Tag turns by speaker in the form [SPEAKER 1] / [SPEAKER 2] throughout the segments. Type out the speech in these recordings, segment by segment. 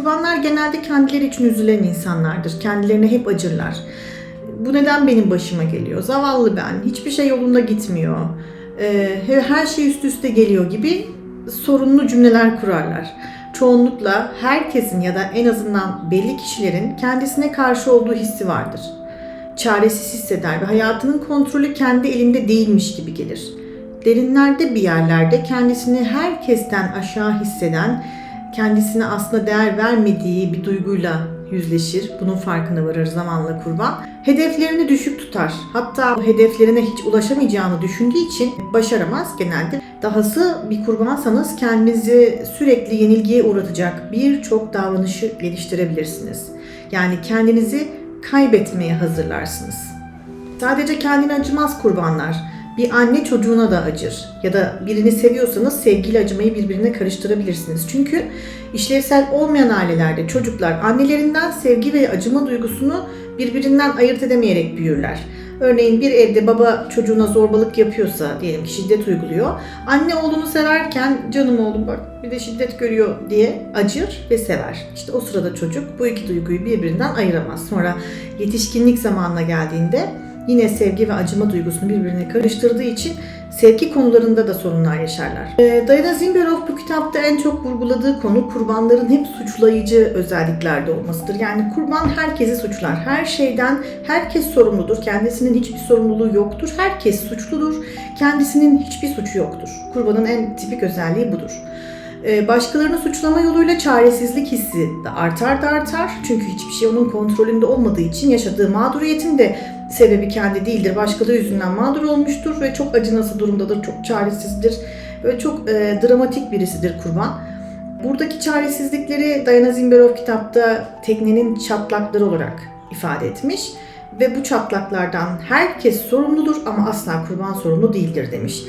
[SPEAKER 1] Kurbanlar genelde kendileri için üzülen insanlardır. Kendilerine hep acırlar. Bu neden benim başıma geliyor? Zavallı ben. Hiçbir şey yolunda gitmiyor. Ee, her şey üst üste geliyor gibi sorunlu cümleler kurarlar. Çoğunlukla herkesin ya da en azından belli kişilerin kendisine karşı olduğu hissi vardır. Çaresiz hisseder ve hayatının kontrolü kendi elinde değilmiş gibi gelir. Derinlerde bir yerlerde kendisini herkesten aşağı hisseden, kendisine aslında değer vermediği bir duyguyla yüzleşir. Bunun farkına varır zamanla kurban. Hedeflerini düşük tutar. Hatta o hedeflerine hiç ulaşamayacağını düşündüğü için başaramaz genelde. Dahası bir kurbansanız kendinizi sürekli yenilgiye uğratacak birçok davranışı geliştirebilirsiniz. Yani kendinizi kaybetmeye hazırlarsınız. Sadece kendine acımaz kurbanlar. Bir anne çocuğuna da acır. Ya da birini seviyorsanız sevgiyle acımayı birbirine karıştırabilirsiniz. Çünkü işlevsel olmayan ailelerde çocuklar annelerinden sevgi ve acıma duygusunu birbirinden ayırt edemeyerek büyürler. Örneğin bir evde baba çocuğuna zorbalık yapıyorsa, diyelim ki şiddet uyguluyor. Anne oğlunu severken canım oğlum bak bir de şiddet görüyor diye acır ve sever. İşte o sırada çocuk bu iki duyguyu birbirinden ayıramaz. Sonra yetişkinlik zamanına geldiğinde yine sevgi ve acıma duygusunu birbirine karıştırdığı için sevgi konularında da sorunlar yaşarlar. Ee, Diana Zimberov bu kitapta en çok vurguladığı konu kurbanların hep suçlayıcı özelliklerde olmasıdır. Yani kurban herkesi suçlar. Her şeyden herkes sorumludur. Kendisinin hiçbir sorumluluğu yoktur. Herkes suçludur. Kendisinin hiçbir suçu yoktur. Kurbanın en tipik özelliği budur. Ee, Başkalarını suçlama yoluyla çaresizlik hissi de artar da artar. Çünkü hiçbir şey onun kontrolünde olmadığı için yaşadığı mağduriyetin de sebebi kendi değildir. Başkaları yüzünden mağdur olmuştur ve çok acınası durumdadır, çok çaresizdir. Böyle çok e, dramatik birisidir kurban. Buradaki çaresizlikleri Diana Zimberov kitapta teknenin çatlakları olarak ifade etmiş. Ve bu çatlaklardan herkes sorumludur ama asla kurban sorumlu değildir demiş.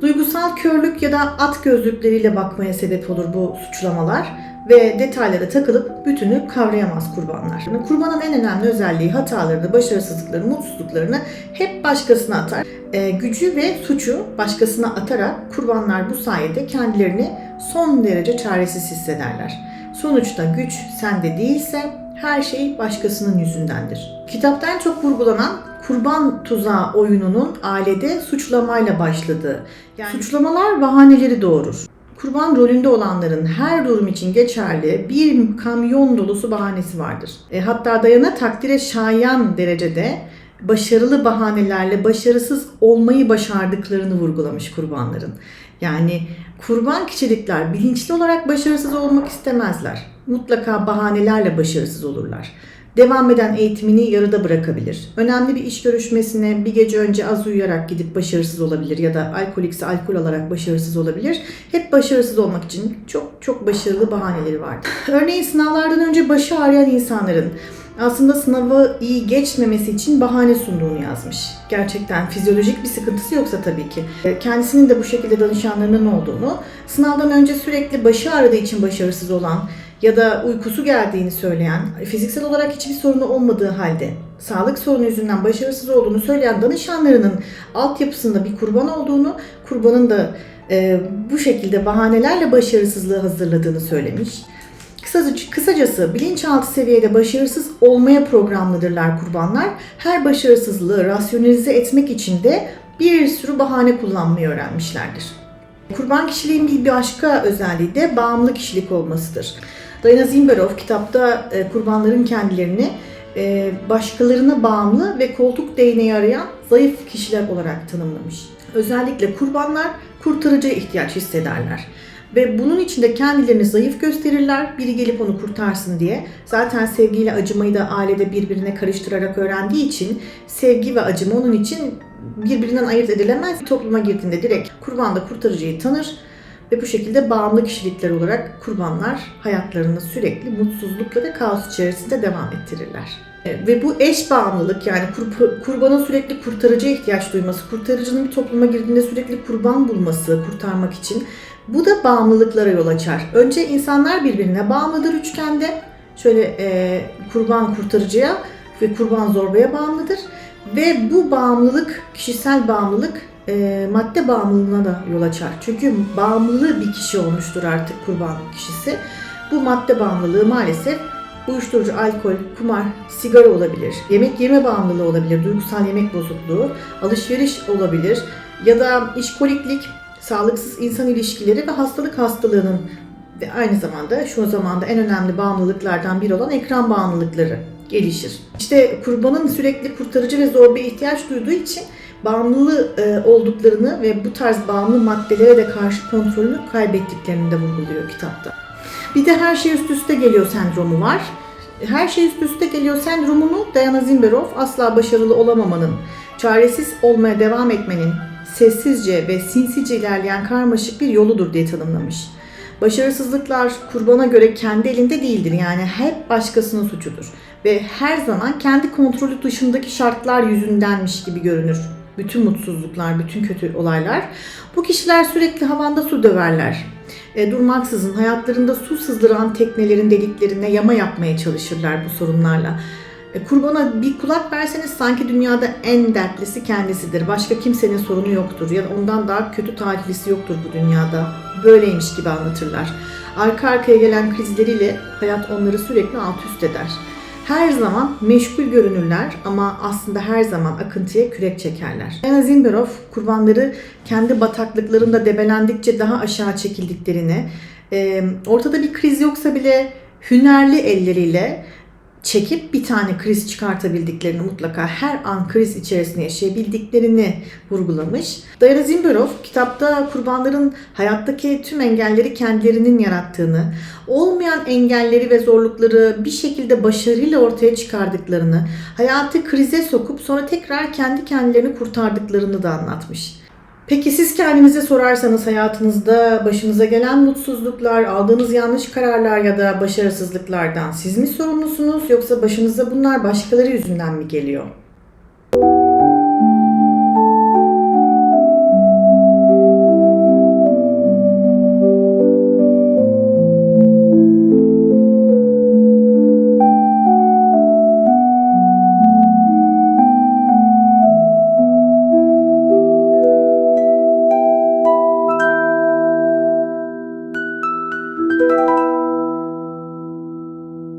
[SPEAKER 1] Duygusal körlük ya da at gözlükleriyle bakmaya sebep olur bu suçlamalar ve detaylara takılıp bütünü kavrayamaz kurbanlar. Kurbanın en önemli özelliği hatalarını, başarısızlıklarını, mutsuzluklarını hep başkasına atar. Ee, gücü ve suçu başkasına atarak kurbanlar bu sayede kendilerini son derece çaresiz hissederler. Sonuçta güç sende değilse her şey başkasının yüzündendir. Kitapta en çok vurgulanan kurban tuzağı oyununun ailede suçlamayla başladığı. Yani suçlamalar bahaneleri doğurur. Kurban rolünde olanların her durum için geçerli bir kamyon dolusu bahanesi vardır. E, hatta dayana takdire şayan derecede başarılı bahanelerle başarısız olmayı başardıklarını vurgulamış kurbanların. Yani kurban kişilikler bilinçli olarak başarısız olmak istemezler. Mutlaka bahanelerle başarısız olurlar. Devam eden eğitimini yarıda bırakabilir. Önemli bir iş görüşmesine bir gece önce az uyuyarak gidip başarısız olabilir ya da alkolikse alkol alarak başarısız olabilir. Hep başarısız olmak için çok çok başarılı bahaneleri vardır. Örneğin sınavlardan önce başı ağrıyan insanların aslında sınavı iyi geçmemesi için bahane sunduğunu yazmış. Gerçekten fizyolojik bir sıkıntısı yoksa tabii ki. Kendisinin de bu şekilde danışanlarının olduğunu, sınavdan önce sürekli başı ağrıdığı için başarısız olan ya da uykusu geldiğini söyleyen, fiziksel olarak hiçbir sorunu olmadığı halde sağlık sorunu yüzünden başarısız olduğunu söyleyen danışanlarının altyapısında bir kurban olduğunu, kurbanın da e, bu şekilde bahanelerle başarısızlığı hazırladığını söylemiş. Kısacası, bilinçaltı seviyede başarısız olmaya programlıdırlar kurbanlar. Her başarısızlığı rasyonelize etmek için de bir sürü bahane kullanmayı öğrenmişlerdir. Kurban kişiliğin bir başka özelliği de bağımlı kişilik olmasıdır. Diana Zimberov kitapta e, kurbanların kendilerini e, başkalarına bağımlı ve koltuk değneği arayan zayıf kişiler olarak tanımlamış. Özellikle kurbanlar kurtarıcıya ihtiyaç hissederler. Ve bunun için de kendilerini zayıf gösterirler. Biri gelip onu kurtarsın diye. Zaten sevgiyle acımayı da ailede birbirine karıştırarak öğrendiği için sevgi ve acıma onun için birbirinden ayırt edilemez. Topluma girdiğinde direkt kurban da kurtarıcıyı tanır ve bu şekilde bağımlı kişilikler olarak kurbanlar hayatlarını sürekli mutsuzlukla ve kaos içerisinde devam ettirirler. Ve bu eş bağımlılık yani kur- kurbanın sürekli kurtarıcıya ihtiyaç duyması, kurtarıcının bir topluma girdiğinde sürekli kurban bulması kurtarmak için bu da bağımlılıklara yol açar. Önce insanlar birbirine bağımlıdır üçgende. Şöyle e, kurban kurtarıcıya ve kurban zorbaya bağımlıdır. Ve bu bağımlılık, kişisel bağımlılık e, madde bağımlılığına da yol açar. Çünkü bağımlı bir kişi olmuştur artık kurban kişisi. Bu madde bağımlılığı maalesef uyuşturucu, alkol, kumar, sigara olabilir, yemek yeme bağımlılığı olabilir, duygusal yemek bozukluğu, alışveriş olabilir ya da işkoliklik, sağlıksız insan ilişkileri ve hastalık hastalığının ve aynı zamanda şu zamanda en önemli bağımlılıklardan biri olan ekran bağımlılıkları gelişir. İşte kurbanın sürekli kurtarıcı ve zorbaya ihtiyaç duyduğu için bağımlı e, olduklarını ve bu tarz bağımlı maddelere de karşı kontrolünü kaybettiklerini de vurguluyor kitapta. Bir de her şey üst üste geliyor sendromu var. Her şey üst üste geliyor sendromunu Diana Zimberov asla başarılı olamamanın, çaresiz olmaya devam etmenin, sessizce ve sinsice ilerleyen karmaşık bir yoludur diye tanımlamış. Başarısızlıklar kurbana göre kendi elinde değildir yani hep başkasının suçudur ve her zaman kendi kontrolü dışındaki şartlar yüzündenmiş gibi görünür. Bütün mutsuzluklar, bütün kötü olaylar. Bu kişiler sürekli havanda su döverler. E, durmaksızın hayatlarında su sızdıran teknelerin deliklerine yama yapmaya çalışırlar bu sorunlarla. E, kurbana bir kulak verseniz sanki dünyada en dertlisi kendisidir. Başka kimsenin sorunu yoktur ya da ondan daha kötü talihlisi yoktur bu dünyada. Böyleymiş gibi anlatırlar. Arka arkaya gelen krizleriyle hayat onları sürekli alt üst eder. Her zaman meşgul görünürler ama aslında her zaman akıntıya kürek çekerler. Diana Zimberov kurbanları kendi bataklıklarında debelendikçe daha aşağı çekildiklerini, ortada bir kriz yoksa bile hünerli elleriyle çekip bir tane kriz çıkartabildiklerini mutlaka her an kriz içerisinde yaşayabildiklerini vurgulamış. Diana Zimberov kitapta kurbanların hayattaki tüm engelleri kendilerinin yarattığını, olmayan engelleri ve zorlukları bir şekilde başarıyla ortaya çıkardıklarını, hayatı krize sokup sonra tekrar kendi kendilerini kurtardıklarını da anlatmış. Peki siz kendinize sorarsanız hayatınızda başınıza gelen mutsuzluklar, aldığınız yanlış kararlar ya da başarısızlıklardan siz mi sorumlusunuz yoksa başınıza bunlar başkaları yüzünden mi geliyor?